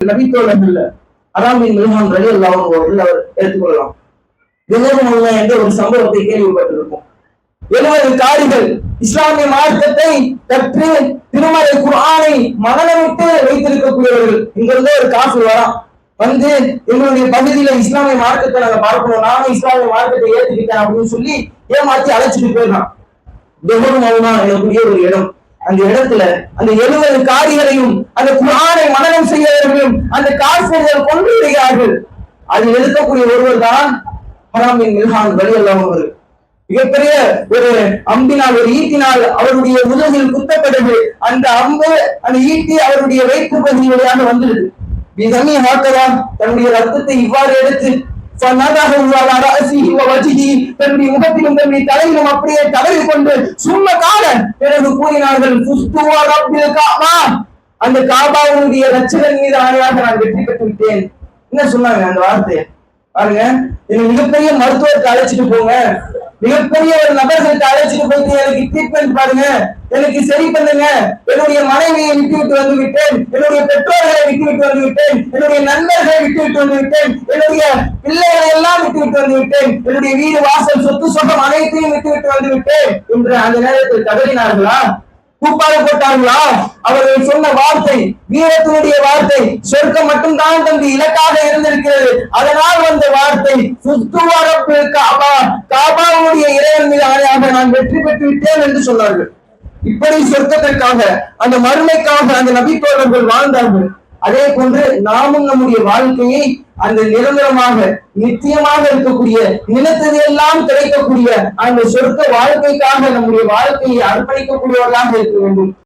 நபித்தோழர்கள் அராமின் மில்ஹான் ரலி அல்லாவும் அவர்கள் அவர் எடுத்துக்கொள்ளலாம் வினோதமுள்ள என்ற ஒரு சம்பவத்தை கேள்விப்பட்டிருக்கும் எழுபது காரிகள் இஸ்லாமிய மார்க்கத்தை கற்று திருமலை குரானை மனநமிட்டு வைத்திருக்கக்கூடியவர்கள் இங்க இங்கிருந்து ஒரு காசு வரான். வந்து எங்களுடைய பகுதியில இஸ்லாமிய மார்க்கத்தை நாங்க பார்க்கணும் நானும் இஸ்லாமிய மார்க்கத்தை ஏத்துக்கிட்டேன் அப்படின்னு சொல்லி ஏமாத்தி அழைச்சிட்டு போயிடலாம் பெஹரும் அவுனா எனக்குரிய ஒரு இடம். அந்த இடத்துல அந்த எழுபது காரிகளையும் அந்த குரானை மனநம் காசிரியர்கள் கொண்டு வருகிறார்கள். அது எழுதக்கூடிய ஒருவர் தான் ஹராமின் மில்ஹான் வலி அல்லாம் அவர்கள் மிகப்பெரிய ஒரு அம்பினால் ஒரு ஈட்டினால் அவருடைய முதுகில் குத்தப்பட்டது. அந்த அம்பு அந்த ஈட்டி அவருடைய வயிற்று பகுதி வழியாக வந்துடுது இதமே ஹாக்கலாம் தன்னுடைய ரத்தத்தை இவ்வாறு எடுத்து சொன்னதாக உள்ளார் அரசி வஜிதி தன்னுடைய முகத்திலும் தன்னுடைய தலையிலும் அப்படியே தடவி கொண்டு சும்மா காலன் பிறகு கூறினார்கள். சுஸ்துவா ரப்பில் காமான் அந்த காபாவுடைய ரட்சகன் மீது ஆணையாக நான் வெற்றி பெற்று விட்டேன். என்ன சொன்னாங்க அந்த வார்த்தையை பாருங்க. என்னை மிகப்பெரிய மருத்துவத்தை அழைச்சிட்டு போங்க. மிகப்பெரிய ஒரு நபர்களுக்கு அழைச்சிட்டு போயிட்டு எனக்கு ட்ரீட்மெண்ட் பாருங்க. எனக்கு சரி பண்ணுங்க. என்னுடைய மனைவியை விட்டு விட்டு வந்து விட்டேன். என்னுடைய பெற்றோர்களை விட்டு விட்டு வந்து விட்டேன். என்னுடைய நண்பர்களை விட்டு விட்டு வந்து விட்டேன். என்னுடைய பிள்ளைகளை எல்லாம் விட்டு விட்டு வந்து விட்டேன். என்னுடைய வீடு வாசல் சொத்து சொந்தம் அனைத்தையும் விட்டு விட்டு வந்து விட்டேன். என்று அந்த நேரத்தில் கதறினார்களா? கூப்பாடு போட்டாங்களா அவர்கள் சொன்ன வார்த்தை வீரத்தினுடைய வார்த்தை சொர்க்கம் மட்டும்தான் தந்து இலக்காக இருந்திருக்கிறது. அதனால் வந்த வார்த்தை காபா. காபாவுடைய இறைவன் மீது ஆணையாக நான் வெற்றி பெற்று விட்டேன் என்று சொன்னார்கள். இப்படி சொர்க்கத்திற்காக அந்த மறுமைக்காக அந்த நபித்தோழர்கள் வாழ்ந்தார்கள். அதே போன்று நாமும் நம்முடைய வாழ்க்கையை அந்த நிரந்தரமாக நிச்சயமாக இருக்கக்கூடிய நிலத்தது எல்லாம் கிடைக்கக்கூடிய அந்த சொர்க்க வாழ்க்கைக்காக நம்முடைய வாழ்க்கையை அர்ப்பணிக்கக்கூடியவர்களாக இருக்க வேண்டும்.